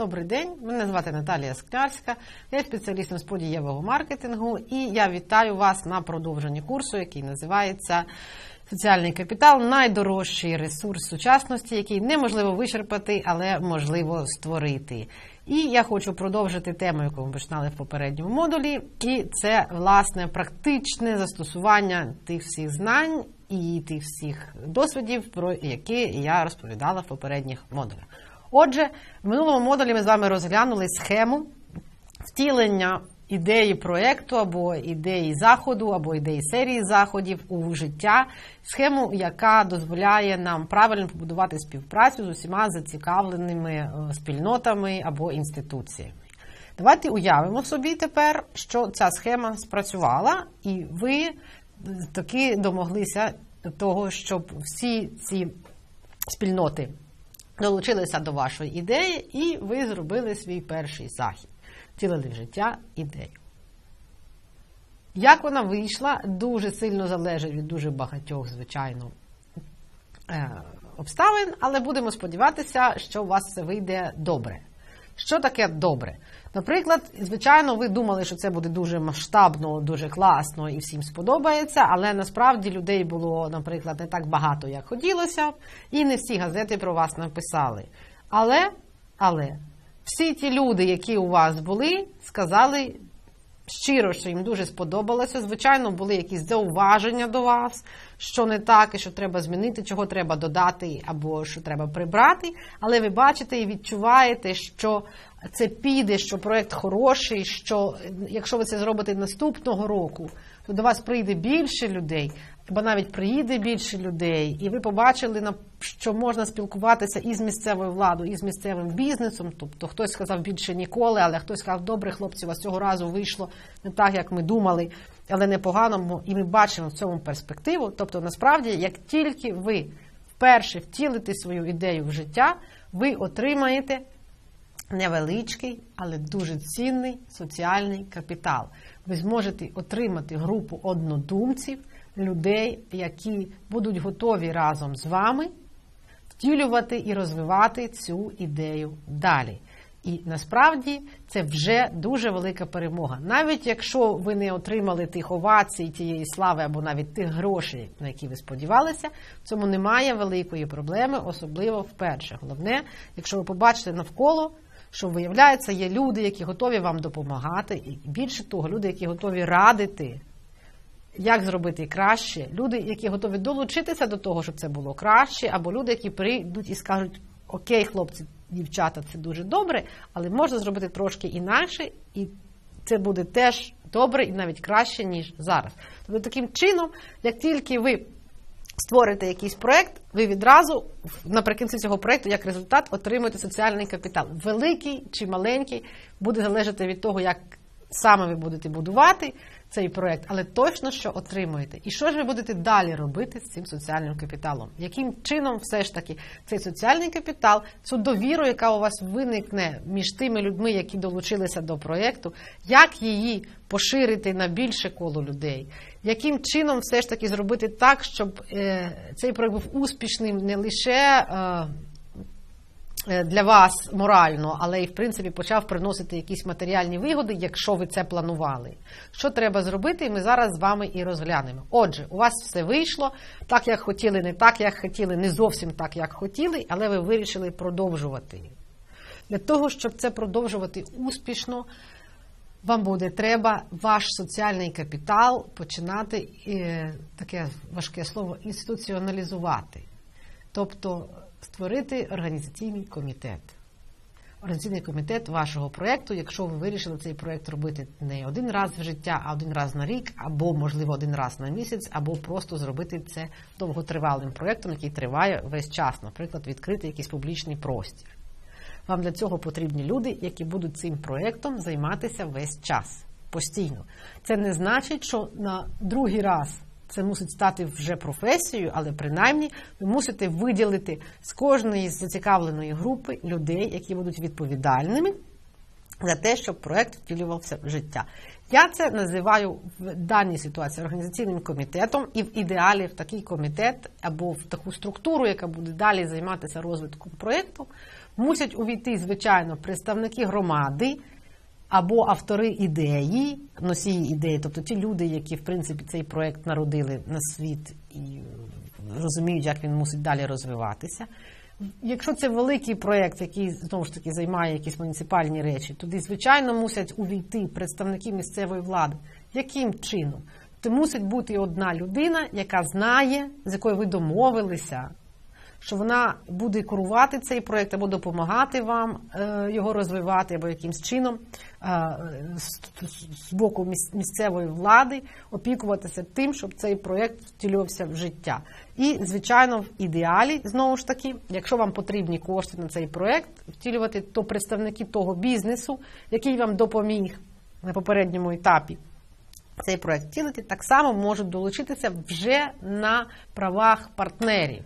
Добрий день, мене звати Наталія Склярська, я спеціалістом з подієвого маркетингу, і я вітаю вас на продовженні курсу, який називається Соціальний капітал. Найдорожчий ресурс сучасності, який неможливо вичерпати, але можливо створити. І я хочу продовжити тему, яку ми починали в попередньому модулі, і це власне практичне застосування тих всіх знань і тих всіх досвідів, про які я розповідала в попередніх модулях. Отже, в минулому модулі ми з вами розглянули схему втілення ідеї проєкту або ідеї заходу, або ідеї серії заходів у життя, схему, яка дозволяє нам правильно побудувати співпрацю з усіма зацікавленими е, спільнотами або інституціями. Давайте уявимо собі тепер, що ця схема спрацювала, і ви таки домоглися того, щоб всі ці спільноти долучилися до вашої ідеї, і ви зробили свій перший захід, втілили в життя ідею. Як вона вийшла, дуже сильно залежить від дуже багатьох, звичайно, е, обставин, але будемо сподіватися, що у вас це вийде добре. Що таке добре? Наприклад, звичайно, ви думали, що це буде дуже масштабно, дуже класно і всім сподобається, але насправді людей було, наприклад, не так багато, як хотілося, і не всі газети про вас написали. Але, але всі ті люди, які у вас були, сказали щиро, що їм дуже сподобалося. Звичайно, були якісь зауваження до вас, що не так, і що треба змінити, чого треба додати, або що треба прибрати. Але ви бачите і відчуваєте, що це піде, що проект хороший, що якщо ви це зробите наступного року, то до вас прийде більше людей, або навіть приїде більше людей, і ви побачили, що можна спілкуватися і з місцевою владою, і з місцевим бізнесом. Тобто хтось сказав більше ніколи, але хтось сказав, добре, хлопці, у вас цього разу вийшло не так, як ми думали, але непогано, і ми бачимо в цьому перспективу. Тобто, насправді, як тільки ви вперше втілите свою ідею в життя, ви отримаєте невеличкий, але дуже цінний соціальний капітал. Ви зможете отримати групу однодумців, людей, які будуть готові разом з вами втілювати і розвивати цю ідею далі. І насправді це вже дуже велика перемога. Навіть якщо ви не отримали тих овацій, тієї слави або навіть тих грошей, на які ви сподівалися, в цьому немає великої проблеми, особливо вперше. Головне, якщо ви побачите навколо що виявляється, є люди, які готові вам допомагати, і більше того, люди, які готові радити, як зробити краще, люди, які готові долучитися до того, щоб це було краще, або люди, які прийдуть і скажуть: Окей, хлопці, дівчата, це дуже добре, але можна зробити трошки інакше, і це буде теж добре і навіть краще, ніж зараз. Тобто, таким чином, як тільки ви створите якийсь проєкт, ви відразу наприкінці цього проєкту, як результат, отримуєте соціальний капітал. Великий чи маленький буде залежати від того, як саме ви будете будувати цей проєкт, але точно що отримуєте. І що ж ви будете далі робити з цим соціальним капіталом? Яким чином все ж таки цей соціальний капітал, цю довіру, яка у вас виникне між тими людьми, які долучилися до проєкту, як її поширити на більше коло людей? Яким чином все ж таки зробити так, щоб е, цей проєкт був успішним не лише Е, для вас морально, але і в принципі почав приносити якісь матеріальні вигоди, якщо ви це планували. Що треба зробити, ми зараз з вами і розглянемо. Отже, у вас все вийшло так, як хотіли, не так, як хотіли, не зовсім так, як хотіли, але ви вирішили продовжувати. Для того, щоб це продовжувати успішно, вам буде треба ваш соціальний капітал починати е, таке важке слово інституціоналізувати. Тобто створити організаційний комітет. Організаційний комітет вашого проєкту, якщо ви вирішили цей проєкт робити не один раз в життя, а один раз на рік, або, можливо, один раз на місяць, або просто зробити це довготривалим проєктом, який триває весь час, наприклад, відкрити якийсь публічний простір. Вам для цього потрібні люди, які будуть цим проєктом займатися весь час постійно. Це не значить, що на другий раз це мусить стати вже професією, але принаймні ви мусите виділити з кожної зацікавленої групи людей, які будуть відповідальними за те, щоб проект втілювався в життя. Я це називаю в даній ситуації організаційним комітетом, і в ідеалі в такий комітет або в таку структуру, яка буде далі займатися розвитком проєкту, мусять увійти, звичайно, представники громади. Або автори ідеї, носії ідеї, тобто ті люди, які в принципі цей проект народили на світ і розуміють, як він мусить далі розвиватися. Якщо це великий проєкт, який знову ж таки займає якісь муніципальні речі, туди, звичайно, мусять увійти представники місцевої влади. Яким чином? То мусить бути одна людина, яка знає, з якою ви домовилися, що вона буде керувати цей проєкт або допомагати вам е, його розвивати, або якимсь чином е, з боку місцевої влади опікуватися тим, щоб цей проєкт втілювався в життя. І, звичайно, в ідеалі, знову ж таки, якщо вам потрібні кошти на цей проєкт, втілювати, то представники того бізнесу, який вам допоміг на попередньому етапі. Цей проект втілити так само можуть долучитися вже на правах партнерів.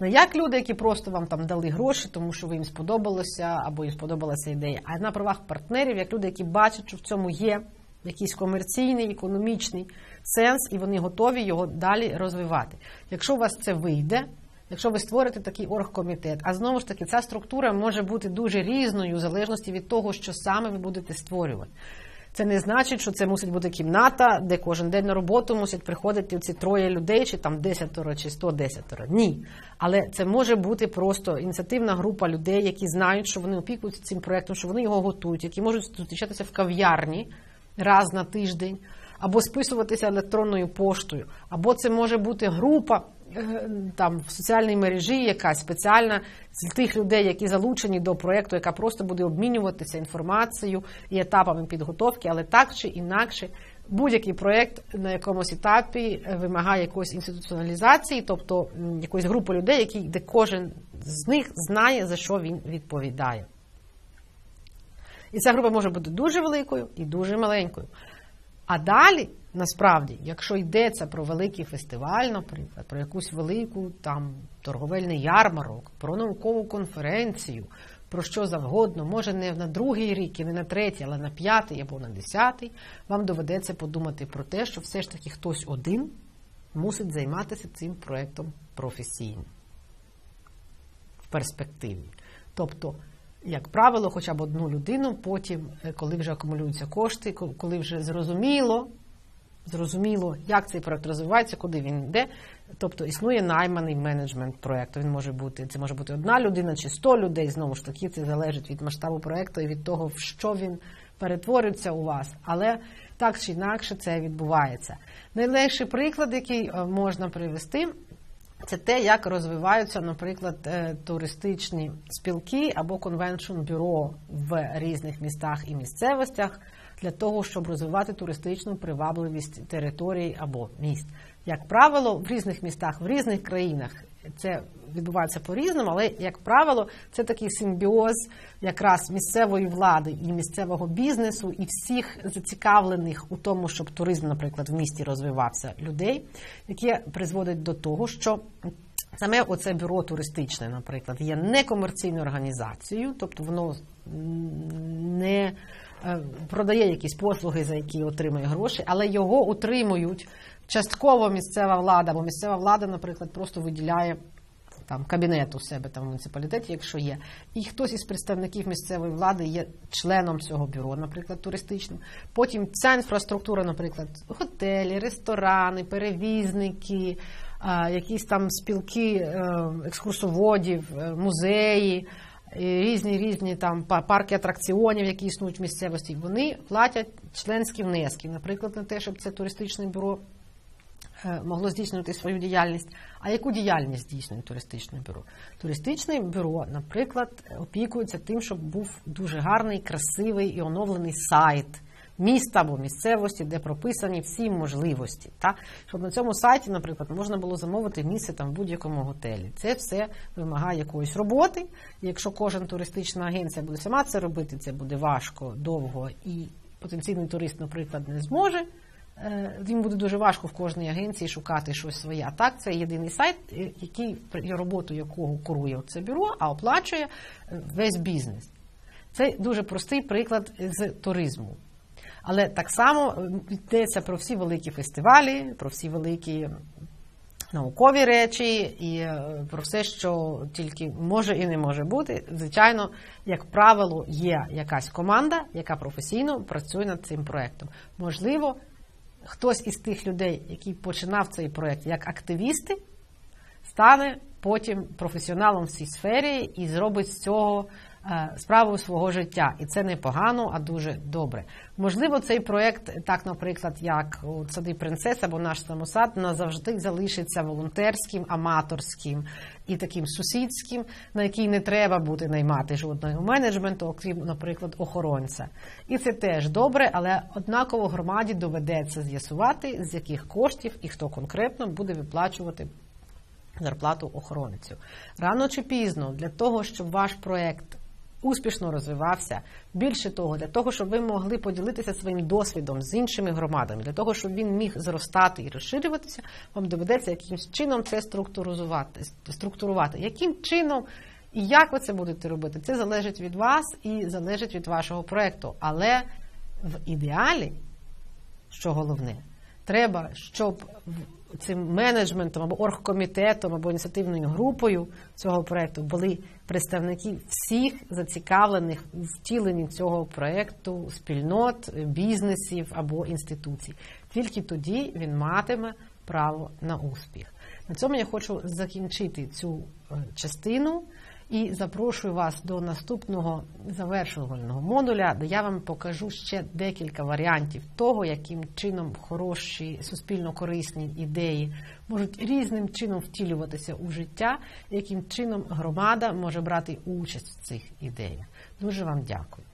Не як люди, які просто вам там дали гроші, тому що ви їм сподобалося або їм сподобалася ідея, а на правах партнерів, як люди, які бачать, що в цьому є якийсь комерційний, економічний сенс, і вони готові його далі розвивати. Якщо у вас це вийде, якщо ви створите такий оргкомітет, а знову ж таки, ця структура може бути дуже різною в залежності від того, що саме ви будете створювати. Це не значить, що це мусить бути кімната, де кожен день на роботу мусять приходити ці троє людей, чи там десятеро, чи сто десятеро. Ні. Але це може бути просто ініціативна група людей, які знають, що вони опікуються цим проєктом, що вони його готують, які можуть зустрічатися в кав'ярні раз на тиждень, або списуватися електронною поштою, або це може бути група там в соціальній мережі якась спеціальна з тих людей, які залучені до проєкту, яка просто буде обмінюватися інформацією і етапами підготовки, але так чи інакше. Будь-який проєкт на якомусь етапі вимагає якоїсь інституціоналізації, тобто якоїсь групи людей, які, де кожен з них знає, за що він відповідає. І ця група може бути дуже великою і дуже маленькою. А далі Насправді, якщо йдеться про великий фестиваль, наприклад, про якусь велику там торговельний ярмарок, про наукову конференцію, про що завгодно, може не на другий рік, і не на третій, але на п'ятий або на десятий, вам доведеться подумати про те, що все ж таки хтось один мусить займатися цим проєктом професійно в перспективі. Тобто, як правило, хоча б одну людину, потім, е, коли вже акумулюються кошти, коли вже зрозуміло зрозуміло, як цей проект розвивається, куди він йде. Тобто існує найманий менеджмент проекту. Він може бути це може бути одна людина чи сто людей. Знову ж таки, це залежить від масштабу проекту і від того, в що він перетвориться у вас. Але так чи інакше це відбувається. Найлегший приклад, який е, можна привести. Це те, як розвиваються, наприклад, е, туристичні спілки або конвеншн бюро в різних містах і місцевостях для того, щоб розвивати туристичну привабливість територій або міст. Як правило, в різних містах, в різних країнах це відбувається по-різному, але, як правило, це такий симбіоз якраз місцевої влади і місцевого бізнесу, і всіх зацікавлених у тому, щоб туризм, наприклад, в місті розвивався людей, яке призводить до того, що Саме оце бюро туристичне, наприклад, є некомерційною організацією, тобто воно не продає якісь послуги, за які отримує гроші, але його утримують частково місцева влада, бо місцева влада, наприклад, просто виділяє. Там кабінет у себе там в муніципалітеті, якщо є, і хтось із представників місцевої влади є членом цього бюро, наприклад, туристичним. Потім ця інфраструктура, наприклад, готелі, ресторани, перевізники, якісь там спілки е, екскурсоводів, е, музеї різні різні там парки атракціонів, які існують в місцевості, вони платять членські внески, наприклад, на те, щоб це туристичне бюро е, могло здійснювати свою діяльність. А яку діяльність здійснює туристичне бюро? Туристичне бюро, наприклад, опікується тим, щоб був дуже гарний, красивий і оновлений сайт міста або місцевості, де прописані всі можливості. Та? Щоб на цьому сайті, наприклад, можна було замовити місце там в будь-якому готелі. Це все вимагає якоїсь роботи. Якщо кожен туристична агенція буде сама це робити, це буде важко, довго і потенційний турист, наприклад, не зможе. Е, він буде дуже важко в кожній агенції шукати щось своє. А так, це єдиний сайт, е, який роботу якого курує це бюро, а оплачує е, весь бізнес. Це дуже простий приклад з туризму. Але так само йдеться про всі великі фестивалі, про всі великі наукові речі і е, про все, що тільки може і не може бути. Звичайно, як правило, є якась команда, яка професійно працює над цим проектом. Можливо, хтось із тих людей, який починав цей проект як активісти, стане потім професіоналом в цій сфері і зробить з цього е, справу свого життя. І це не погано, а дуже добре. Можливо, цей проєкт, так, наприклад, як у сади принцес або наш самосад, назавжди залишиться волонтерським, аматорським і таким сусідським, на який не треба буде наймати жодного менеджменту, окрім, наприклад, охоронця. І це теж добре, але однаково громаді доведеться з'ясувати, з яких коштів і хто конкретно буде виплачувати зарплату охоронцю. Рано чи пізно, для того, щоб ваш проєкт успішно розвивався, більше того, для того, щоб ви могли поділитися своїм досвідом з іншими громадами, для того, щоб він міг зростати і розширюватися, вам доведеться якимось чином це структуризувати, структурувати. Яким чином і як ви це будете робити, це залежить від вас і залежить від вашого проєкту. Але в ідеалі, що головне, треба, щоб цим менеджментом або оргкомітетом, або ініціативною групою цього проекту були представники всіх зацікавлених втіленні цього проекту спільнот, бізнесів або інституцій. Тільки тоді він матиме право на успіх. На цьому я хочу закінчити цю е, частину. І запрошую вас до наступного завершувального модуля, де я вам покажу ще декілька варіантів того, яким чином хороші суспільно корисні ідеї можуть різним чином втілюватися у життя, яким чином громада може брати участь в цих ідеях. Дуже вам дякую.